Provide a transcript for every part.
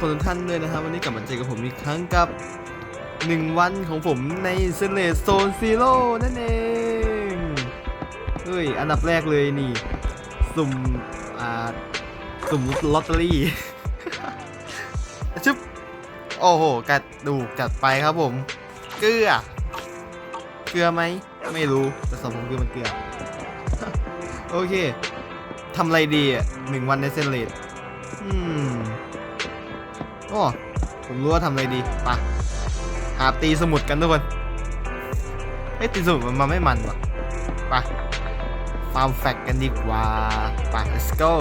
คนทุกท่านด้วยนะครับ วันนี้กลับมาเจอกับผมอีกครั้งกับ 1 วันของผมในเซเลสโซนซีโร่นั่นเองเฮ้ย อันดับแรกเลยนี่ สุ่ม อ่า สุ่มลอตเตอรี่ชึบโอ้โห กัดดูกจัดไปครับผม เกลือ เกลือไหม ไม่รู้ แต่สำหรับผมคือมันเกลือ โอเคทำอะไรดีอะหนึ่งวันในเซนเลดอืม โอ้ผมรู้ว่าทำอะไรดีไปะหาตีสมุดกันทุกคนเอ้ตีสมุดมันมาไม่มันวะไปะฟาร์มแฟกกันดีกว่าไป let's go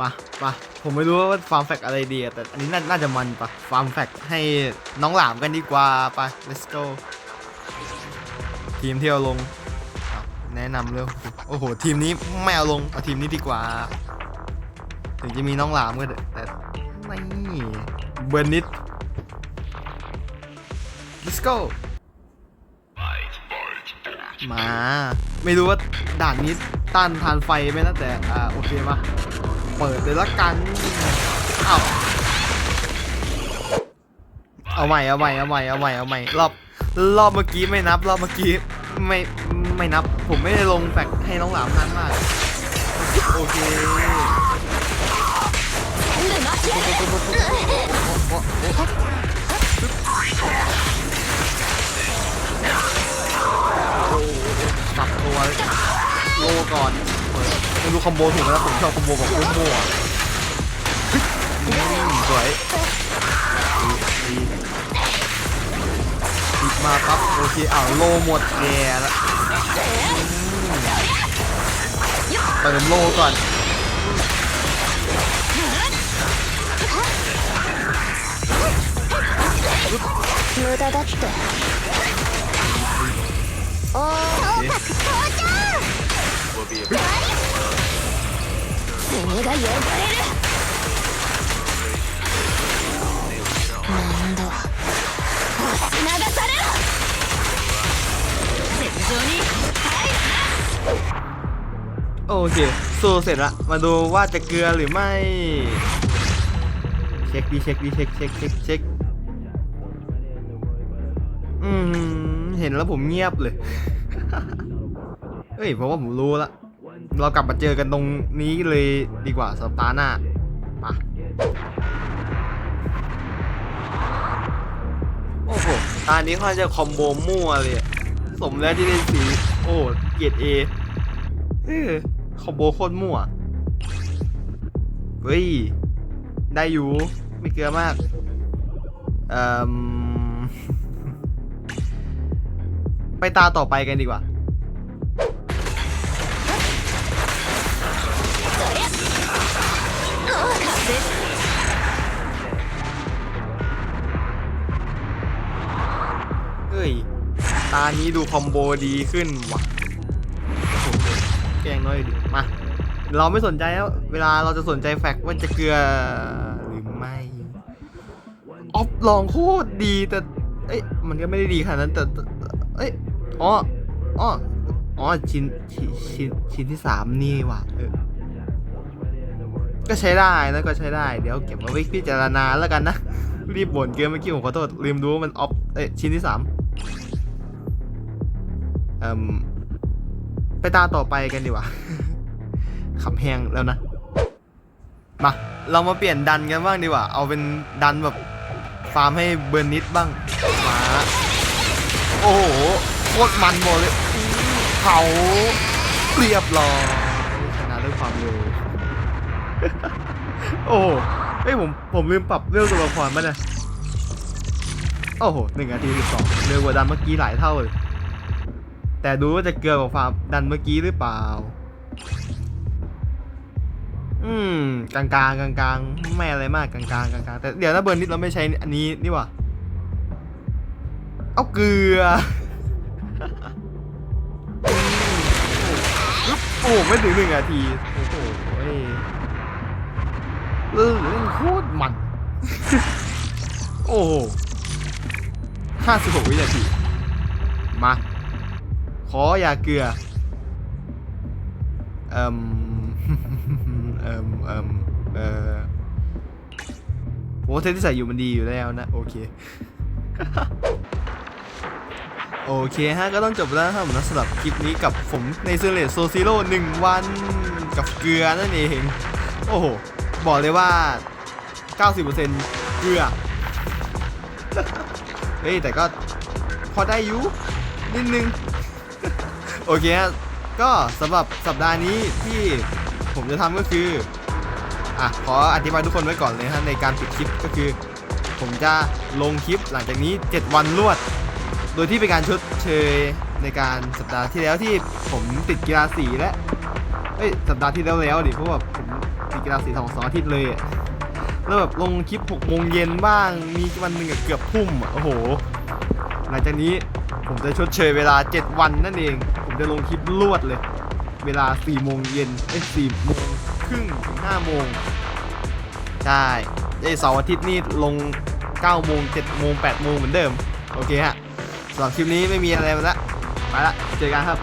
มาปะผมไม่รู้ว่าฟาร์มแฟกอะไรดีแต่อันนี้น่านาจะมันปะฟาร์มแฟกให้น้องหลามกันดีกว่าไป let's go ทีมที่เราลง แนะนำเร็วโอ้โห ทีมนี้ไม่เอาลงเอาทีมนี้ดีกว่า ถึงจะมีน้องหลามก็เถอะแต่ไม่เบิร์นิด let's go มา ไม่รู้ว่าด่านนี้ต้านทานไฟไหมนะแต่อ่าโอเคมา เปิดเลยละกันเอ้าเอาใหม่เอาใหม่เอาใหม่เอาใหม่เอาใหม่รอบรอบเมื่อกี้ไม่นับ รอบเมื่อกี้ไม่ไม่นับ ผมไม่ได้ลงแฟกให้น้องหลามนั้นมาก โอเค โอ้โอ้โอ้สับตัวโลก่อนเปิดไม่รู้คอมโบถูกไหมนะผมชอบคอมโบแบบโอ้โหมสวยดีดีดีมาปั๊บโอเคอ้าวโลหมดแย่แล้วเติมโลก่อน 無駄だっておお到達到着耳が汚れるなんだ押し流されろ戦場に โอเคสู้เสร็จละ มาดูว่าจะเกลือหรือไม่ เช็คดีเช็คดีเช็คเช็คเช็คเช็ค อืมเห็นแล้วผมเงียบเลย เฮ้ยเพราะว่าผมรู้ละเรากลับมาเจอกันตรงนี้เลยดีกว่าสัปดาห์หน้าปะโอ้โหตานี้เขาจะคอมโบมั่วเลย สมแล้วที่ได้สี โอ้เกียรติเอเออคอมโบโคตรมั่ว เฮ้ย ได้อยู่ ไม่เกลือมาก เอ่อ ตาต่อไปกันดีกว่า เฮ้ย ตานี้ดูคอมโบดีขึ้นว่ะแกล้งน้อยดิมา เราไม่สนใจแล้ว เวลาเราจะสนใจแฟกว่าจะเกลือหรือไม่ออฟลองโคตรดีแต่เอ้ยมันก็ไม่ได้ดีขนาดนั้นแต่เอ้ย อ๋ออ๋ออ๋อชิ้นชิ้นชิ้นชิ้นที่สามนี่ว่ะเออก็ใช้ได้นะก็ใช้ได้ เดี๋ยวเก็บมาไว้พิจารณาแล้วกันนะ รีบบ่นเกินเมื่อกี้ผมขอโทษลืมดูว่ามันออฟเอ้ยชิ้นที่สามเอ่มไปตาต่อไปกันดีกว่าขำแหงแล้วนะ มา เรามาเปลี่ยนดันกันบ้างดีกว่า เอาเป็นดันแบบ ฟาร์มให้เบิร์นนิดบ้างมาโอ้โห ตรมันหมดเลยเผาเรียบร้อยชนะด้วยความเร็ว โอ้เฮ้ยผมผมลืมปรับเรื่องตัวละครมาเนี่ยโอ้โหหนึ่งนาทีสิบสองเร็วกว่าดันเมื่อกี้หลายเท่าเลย แต่ดูว่าจะเกลือกว่าฟามดันเมื่อกี้หรือเปล่า อืมกลางๆกลางๆกลางไม่อะไรมากกลางๆกลางๆแต่เดี๋ยวถ้าเบิร์นนิดเราไม่ใช้อันนี้นี่หว่า เอาเกลือ อ้โหไม่ถึงหนึ่งนาทีโอ้โหเออเล่นโคตรมัน โอ้โหห้าสิบหกวินาที มา ขออย่าเกลือ เอ่มเอ่มเอ่มเอ่อเซตที่ใส่อยู่มันดีอยู่แล้วนะ โอเค โอเคฮะก็ต้องจบแล้วครับผมนะสำหรับคลิปนี้กับผมในเซเลตโซซิโร่หนึ่งวันกับเกลือนั่นเอง โอ้โห บอกเลยว่า 90%เกลือ เฮ้ย แต่ก็พอได้อยู่นิดนึง โอเคฮะก็สำหรับสัปดาห์นี้ที่ผมจะทำก็คือ อะ ขออธิบายทุกคนไว้ก่อนเลยฮะในการปิดคลิปก็คือ ผมจะลงคลิปหลังจากนี้ 7 วันรวด โดยที่เป็นการชดเชยในการสัปดาห์ที่แล้วที่ผมติดกีฬาสีและเอ้ยสัปดาห์ที่แล้วแล้วดิเพราะว่าผมติดกีฬาสีสองสองอาทิตย์เลยแล้วแบบลงคลิป6โมงเย็นบ้าง มีวันหนึ่งเกือบทุ่มอะโอ้โห หลังจากนี้ผมจะชดเชยเวลา 7 วันนั่นเอง ผมจะลงคลิปรวดเลย เวลา4โมงเย็นเอ้ย4โมงครึ่งถึง5โมงใช่ไอ้เสาร์อาทิตย์นี่ลง9โมง7โมง8โมงเหมือนเดิม โอเคฮะ สำหรับคลิปนี้ไม่มีอะไรแล้วไปละเจอกันครับ